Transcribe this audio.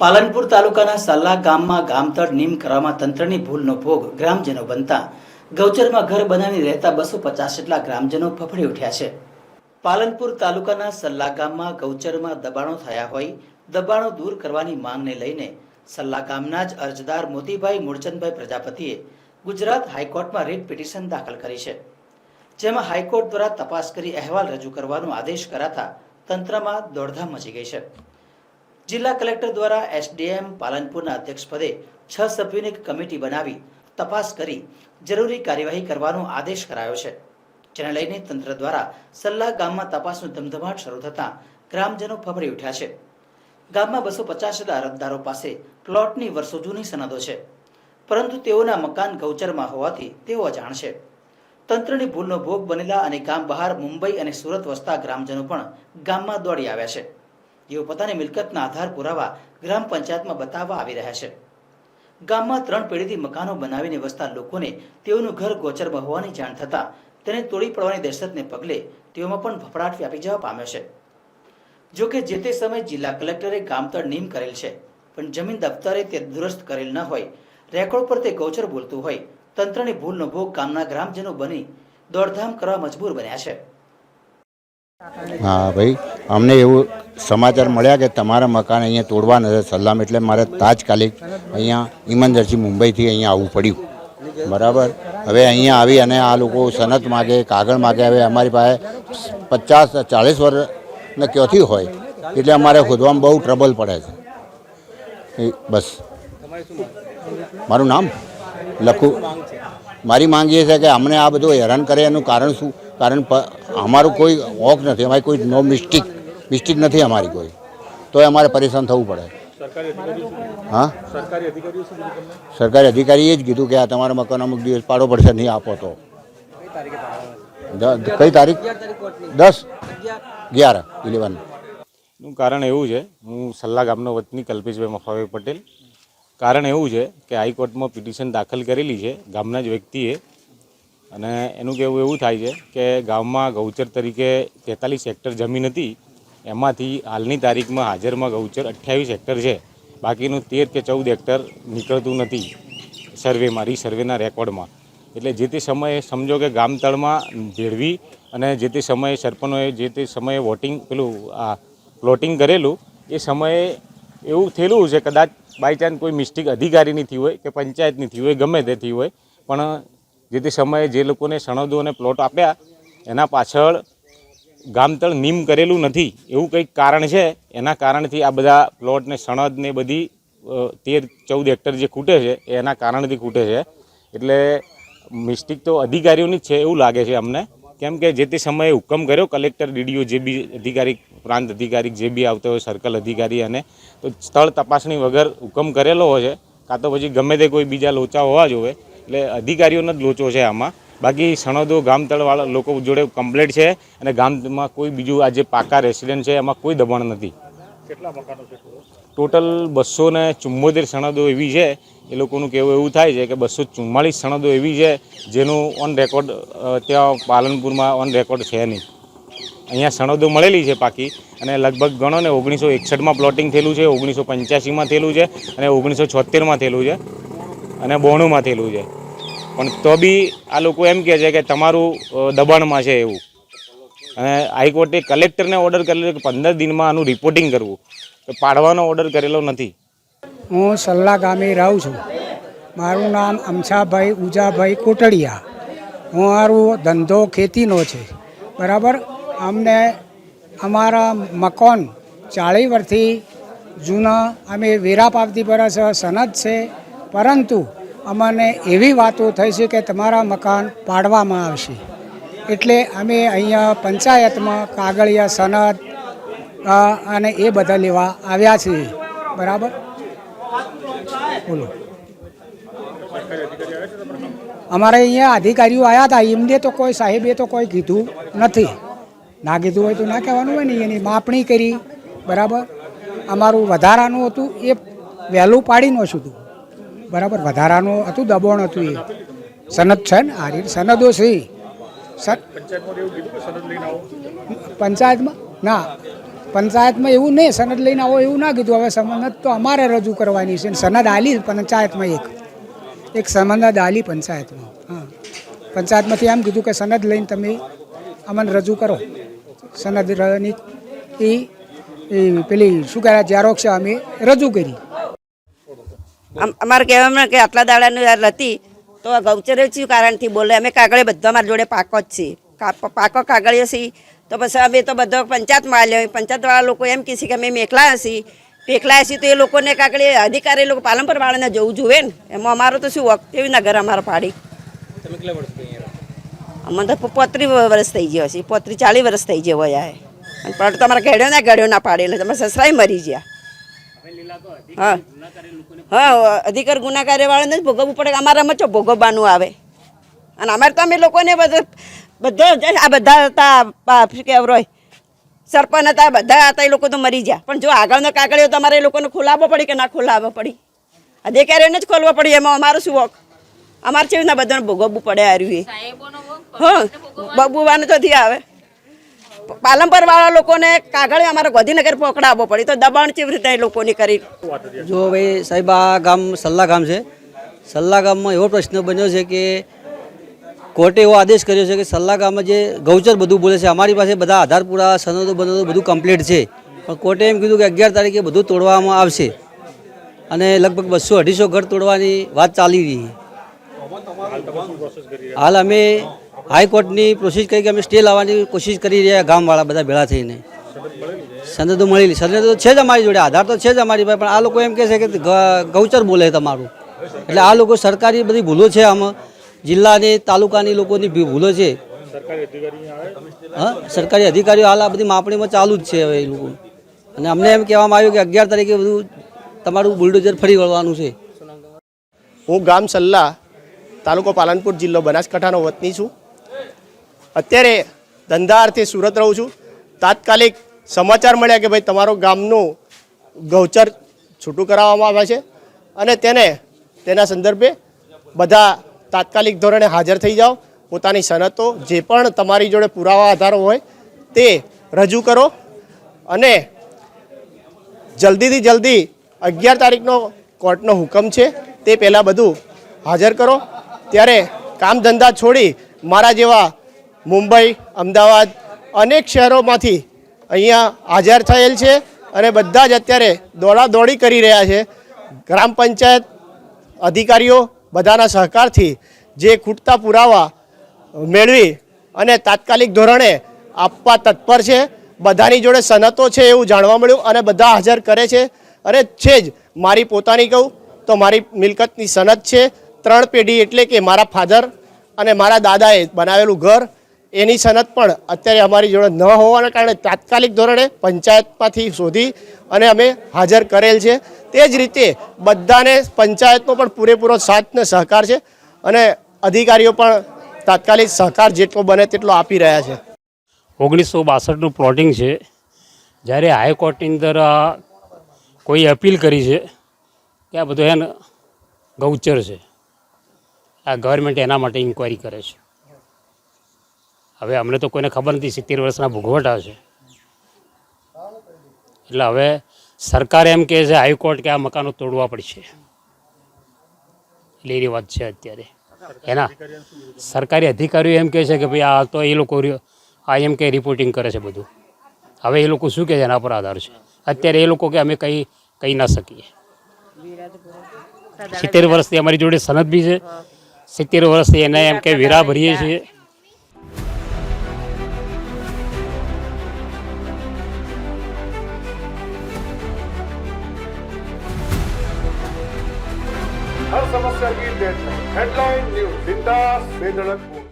પાલનપુર તાલુકાના સલ્લા ગામમાં ગામતળ નીમ કરવામાં તંત્રની ભૂલનો ભોગ ગ્રામજનો બનતા ગૌચરમાં ઘર બનાવી રહેતા બસો પચાસ જેટલા ગ્રામજનો ફફડી ઉઠ્યા છે. પાલનપુર તાલુકાના સલ્લા ગામમાં ગૌચરમાં દબાણો થયા હોય દબાણો દૂર કરવાની માંગને લઈને સલ્લા ગામના જ અરજદાર મોતીભાઈ મૂળચંદભાઈ પ્રજાપતિએ ગુજરાત હાઈકોર્ટમાં રીટ પિટિશન દાખલ કરી છે. જેમાં હાઈકોર્ટ દ્વારા તપાસ કરી અહેવાલ રજૂ કરવાનો આદેશ કરાતા તંત્રમાં દોડધામ મચી ગઈ છે. જિલ્લા કલેક્ટર દ્વારા એસડીએમ પાલનપુરના અધ્યક્ષપદે છ સભ્યોની કમિટી બનાવી તપાસ કરી જરૂરી કાર્યવાહી કરવાનો આદેશ કરાયો છે. જેને લઈને તંત્ર દ્વારા સલ્લા ગામમાં તપાસનો ધમધમાટ શરૂ થતાં ગ્રામજનો ફફડી ઉઠ્યા છે. ગામમાં બસો પચાસ જેટલા અરજદારો પાસે પ્લોટની વર્ષો જૂની સનદો છે. પરંતુ તેઓના મકાન ગૌચરમાં હોવાથી તેઓ અજાણ છે. તંત્રની ભૂલનો ભોગ બનેલા અને ગામ બહાર મુંબઈ અને સુરત વસતા ગ્રામજનો પણ ગામમાં દોડી આવ્યા છે. જેઓ પોતાની મિલકતના આધાર પુરાવા ગ્રામ પંચાયતમાં બતાવવા આવી રહ્યા છે. ગામમાં ત્રણ પેઢીથી મકાનો બનાવીને વસતા લોકોને તેઓનું ઘર ગોચરમાં હોવાની જાણ થતાં તેને તોડી પડવાની દહેશતને પગલે તેઓમાં પણ ફફડાટ વ્યાપી જવા પામ્યો છે. જો કે જે તે સમયે જિલ્લા કલેક્ટરે ગામતળ નીમ કરેલ છે, પણ જમીન દફતરે તે દુરસ્ત કરેલ ન હોય. રેકોર્ડ પર તે ગૌચર બોલતું હોય. તંત્રની ભૂલનો ભોગ ગામના ગ્રામજનો બની દોડધામ કરવા મજબૂર બન્યા છે. હા ભાઈ, અમને એવું સમાચાર મળ્યા કે તમારા મકાન અહીંયા તોડવા નથી સલામ એટલે મારે તાત્કાલિક અહીંયા ઇમરજન્સી મુંબઈથી અહીંયા આવવું પડ્યું. બરાબર? હવે અહીંયા આવી અને આ લોકો સનત માગે, કાગળ માગે, હવે અમારી પાસે પચાસ, ચાલીસ વર્ષને ક્યોથી હોય? એટલે અમારે ખોદવામાં બહુ ટ્રબલ પડે છે. બસ. મારું નામ? લખું. મારી માંગ એ છે કે અમને આ બધું હેરાન કરે એનું કારણ શું? કારણ અમારું કોઈ ઓક નથી અમારી કોઈ નો મિસ્ટેક. મિસ્ટેક નથી અમારી કોઈ. તો અમારે પરેશાન થવું પડે. હા? સરકારી અધિકારીએ જ કીધું કે આ તમારા મકાન અમુક દિવસ પાડો પડશે નહીં આપો તો. કઈ તારીખ? દસ. અગિયાર. ઇલેવન. નું કારણ એવું છે હું સલ્લા ગામનો વતની કલ્પેશભાઈ મફાભાઈ પટેલ. કારણ એવું છે કે હાઈકોર્ટમાં પિટિશન દાખલ કરેલી છે ગામના જ વ્યક્તિએ. અને એનું કહેવું એવું થાય છે કે ગામમાં ગૌચર તરીકે તેતાલીસ હેક્ટર જમીન હતી. એમાંથી હાલની તારીખમાં હાજરમાં ગૌચર અઠ્યાવીસ હેક્ટર છે. બાકીનું તેર કે ચૌદ હેક્ટર નીકળતું નથી સર્વેમાં, રીસર્વેના રેકોર્ડમાં. એટલે જે તે સમયે સમજો કે ગામતળમાં ભેળવી અને જે તે સમયે સરપંચોએ જે તે સમયે વોટિંગ પેલું, આ પ્લોટિંગ કરેલું, એ સમયે એવું થયેલું છે કદાચ બાય ચાન્સ કોઈ મિસ્ટેક અધિકારીની થઈ હોય કે પંચાયતની થઈ હોય, ગમે તે થઈ હોય, પણ જે તે સમયે જે લોકોને સણદો અને પ્લોટ આપ્યા, એના પાછળ ગામતળ નીમ કરેલું નથી. એવું કંઈક કારણ છે? એના કારણથી આ બધા પ્લોટને સણદ ને બધી તેર ચૌદ હેક્ટર જે ખૂટે છે એના કારણથી ખૂટે છે. એટલે મિસ્ટેક તો અધિકારીઓની જ છે એવું લાગે છે અમને. કેમ કે જે તે સમયે હુકમ કર્યો કલેક્ટર ડીડીઓ જે બી અધિકારી પ્રાંત અધિકારી જે બી આવતો હોય સર્કલ અધિકારી અને તો સ્થળ તપાસણી વગર હુકમ કરેલો હોય છે કાં તો પછી ગમે તે કોઈ બીજા લોચા હોવા જોવે એટલે અધિકારીઓનો જ લોચો છે આમાં. બાકી સણદો ગામતળવાળા લોકો જોડે કમ્પ્લેટ છે અને ગામમાં કોઈ બીજું આ જે પાકા રેસિડેન્ટ છે એમાં કોઈ દબાણ નથી. ટોટલ? બસો ને ચુમ્મોતેર સણદો એવી છે એ લોકોનું કહેવું એવું થાય છે કે બસો ચુમ્માળીસ સણદો એવી છે જેનું ઓન રેકોર્ડ ત્યાં પાલનપુરમાં ઓન રેકોર્ડ છે નહીં. અહીંયા સણોદો મળેલી છે પાકી અને લગભગ ગણો ને ઓગણીસો એકસઠમાં પ્લોટિંગ થયેલું છે, ઓગણીસો પંચ્યાસીમાં થયેલું છે અને ઓગણીસો છોતેરમાં થયેલું છે અને બોણુંમાં થયેલું છે. પણ તો બી આ લોકો એમ કહે છે કે તમારું દબાણમાં છે એવું. અને હાઈકોર્ટે કલેક્ટરને ઓર્ડર કરેલો કે પંદર દિનમાં આનું રિપોર્ટિંગ કરવું. તો પાડવાનો ઓર્ડર કરેલો નથી. હું સલ્લા ગામે રહું છું. મારું નામ અમછાભાઈ ઉજાભાઈ કોટડિયા. હું મારું ધંધો ખેતીનો છે. બરાબર? અમને અમારા મકાન ચાળી વર્ષથી જૂના, અમે વેરા પાવતી પર છે સનદ છે. પરંતુ અમને એવી વાતો થઈ છે કે તમારા મકાન પાડવામાં આવશે. એટલે અમે અહીંયા પંચાયતમાં કાગળિયા સનદ અને એ બધા લેવા આવ્યા છીએ. બરાબર? બોલો. અમારે અહીંયા અધિકારીઓ આવ્યા હતા. એમને તો કોઈ સાહેબે તો કોઈ કીધું નથી. ના કીધું હોય તો ના કહેવાનું હોય ને એની માપણી કરી બરાબર? અમારું વધારાનું હતું એ વહેલું પાડી નોશું હતું બરાબર? વધારાનું હતું દબાણ હતું એ. સનદ છે ને? આ રીતે સનદો છે. પંચાયતમાં ના. પંચાયતમાં એવું નહીં સનદ લઈને આવો એવું ના કીધું. હવે સનદ તો અમારે રજૂ કરવાની છે સનદ આલી પંચાયતમાં એક. એક સનદ આલી પંચાયતમાં. હા. પંચાયતમાંથી એમ કીધું કે સનદ લઈને તમે અમને રજૂ કરો. સનદની એ એ પેલી શું કહેવાય ઝેરોક્ષ અમે રજૂ કરી. આમ- અમારે કહેવામાં કે આટલા દાડાની યાર હતી તો આ ગૌચરે શું કારણથી બોલે? અમે કાગળે બધા અમારા જોડે પાકો જ છીએ. પાકો કાગળીઓ છીએ. તો પછી અમે તો બધો પંચાયતમાં આવ્યા પંચાયતવાળા લોકો એમ કહે છે કે અમે મેકલા હશી મેખલા હશી તો એ લોકોને કાગળી અધિકારી લોકો પાલનપુર વાળાને જવું જોઈએ ને. એમાં અમારો તો શું વખત એવી ના ઘર અમારે પાડી. અમને તો પોત્રીસ વર્ષ થઈ ગયો છે. પોત્રીસ ચાલીસ વર્ષ થઈ ગયો હોય અને પણ તમારા ઘેડ્યો ના ઘેડ્યો ના પાડે એટલે તમારા સસરાય મરી ગયા. હા. હા અધિકાર ગુનાકારી વાળાને જ ભોગવવું પડે અમારામાં ચો ભોગવવાનું આવે. અને અમારે તો અમે લોકોને બધો બધો આ બધા હતા શું રોય. સરપંચ હતા, બધા હતા, એ લોકો તો મરી ગયા. પણ જો આગળનો કાગળિયો તમારે એ લોકોને ખોલાવવો પડી કે ના ખોલાવવો પડી? અધિકારીઓને જ ખોલવો પડી એમાં અમારું શું વોક? અમારે છે ના બધાને ભોગવવું પડે આર્યું એ? હા, બબુવાનું તો થી આવે. પાલનપર વાળા લોકોને કાગળ અમારે ગાંધીનગર પકડાવવો પડી, તો દબાણ કેવી રીતે લોકોની કરી? જો ભાઈ સાહેબ, આ ગામ સલ્લા ગામ છે. સલ્લા ગામમાં એવો પ્રશ્ન બન્યો છે કે કોર્ટે એવો આદેશ કર્યો છે કે સલ્લા ગામમાં જે ગૌચર બધું બોલે છે, અમારી પાસે બધા આધાર પુરાવા સનદો બનદો બધું કમ્પ્લીટ છે. પણ કોર્ટે એમ કીધું કે અગિયાર તારીખે બધું તોડવામાં આવશે. અને લગભગ બસો અઢીસો ઘર તોડવાની વાત ચાલી રહી હાલ અમે હાઈકોર્ટની પ્રોસેસ કરી કે અમે સ્ટે લાવવાની કોશિશ કરી રહ્યા, ગામવાળા બધા ભેળા થઈને. સનદો મળેલી તો છે જ અમારી જોડે, આધાર તો છે જ અમારી પણ આ લોકો એમ કહે છે કે ગૌચર બોલે તમારું. એટલે આ લોકો સરકારી બધી ભૂલો છે આમાં. જિલ્લાની, તાલુકાની લોકોની ભૂલો છે. હા, સરકારી અધિકારીઓ હાલ આ બધી માપણીમાં ચાલુ જ છે હવે એ લોકો. અને અમને એમ કહેવામાં આવ્યું કે અગિયાર તારીખે બધું તમારું બુલડોઝર ફરી વળવાનું છે. હું ગામ સલ્લા, તાલુકો પાલનપુર જિલ્લો બનાસકાંઠાનો વતની છું. અત્યારે ધંધા અર્થે સુરત રહું છું. તાત્કાલિક સમાચાર મળ્યા કે ભાઈ તમારો ગામનું ગૌચર છૂટું કરાવવામાં આવે છે અને તેને, તેના સંદર્ભે બધા તાત્કાલિક ધોરણે હાજર થઈ જાઓ. પોતાની સનતો જે પણ તમારી જોડે પુરાવા આધારો હોય તે રજૂ કરો અને જલ્દીથી જલ્દી અગિયાર તારીખનો કોર્ટનો હુકમ છે તે પહેલાં બધું હાજર કરો. ત્યારે કામ ધંધા છોડી મારા જેવા મુંબઈ, અમદાવાદ અનેક શહેરોમાંથી અહીંયા હાજર થયેલ છે અને બધા જ અત્યારે દોડા દોડી કરી રહ્યા છે. ગ્રામ પંચાયત અધિકારીઓ બધાના સહકારથી જે ખૂટતા પુરાવા મેળવી અને તાત્કાલિક ધોરણે આપવા તત્પર છે. બધાની જોડે સનતો છે એવું જાણવા મળ્યું અને બધા હાજર કરે છે. અને છે જ, મારી પોતાની કહું તો મારી મિલકતની સનત છે. ત્રણ પેઢી એટલે કે મારા ફાધર અને મારા દાદાએ બનાવેલું ઘર એની સનદ પણ અત્યારે અમારી જોડે ન હોવાના કારણે તાત્કાલિક ધોરણે પંચાયતમાંથી શોધી અને અમે હાજર કરેલ છે. તે જ રીતે બધાને પંચાયતનો પણ પૂરેપૂરો સાથ ને સહકાર છે અને અધિકારીઓ પણ તાત્કાલિક સહકાર જેટલો બને તેટલો આપી રહ્યા છે. ઓગણીસો બાસઠનું પ્લોટિંગ છે. જ્યારે હાઈકોર્ટની અંદર કોઈ અપીલ કરી છે કે આ બધું એને ગૌચર છે. આ ગવર્મેન્ટ એના માટે ઇન્ક્વાયરી કરે છે. હવે અમને તો કોઈને ખબર નથી, સિત્તેર વર્ષના ભૂગવટા છે. એટલે હવે સરકાર એમ કહે છે હાઈકોર્ટ કે આ મકાનો તોડવા પડશે. એટલે એની વાત છે અત્યારે. એના સરકારી અધિકારીઓ એમ કહે છે કે, ભાઈ આ તો એ લોકો આ એમ કે રિપોર્ટિંગ કરે છે બધું. હવે એ લોકો શું કહે છે? એના પર આધાર છે. અત્યારે એ લોકો કે અમે કંઈ કહી ના શકીએ. સિત્તેર વર્ષથી અમારી જોડે સનદ બી છે. સિત્તેર વર્ષથી એને એમ કે વેરા ભરીએ છીએ. Headline News, Dinda's Bedalak,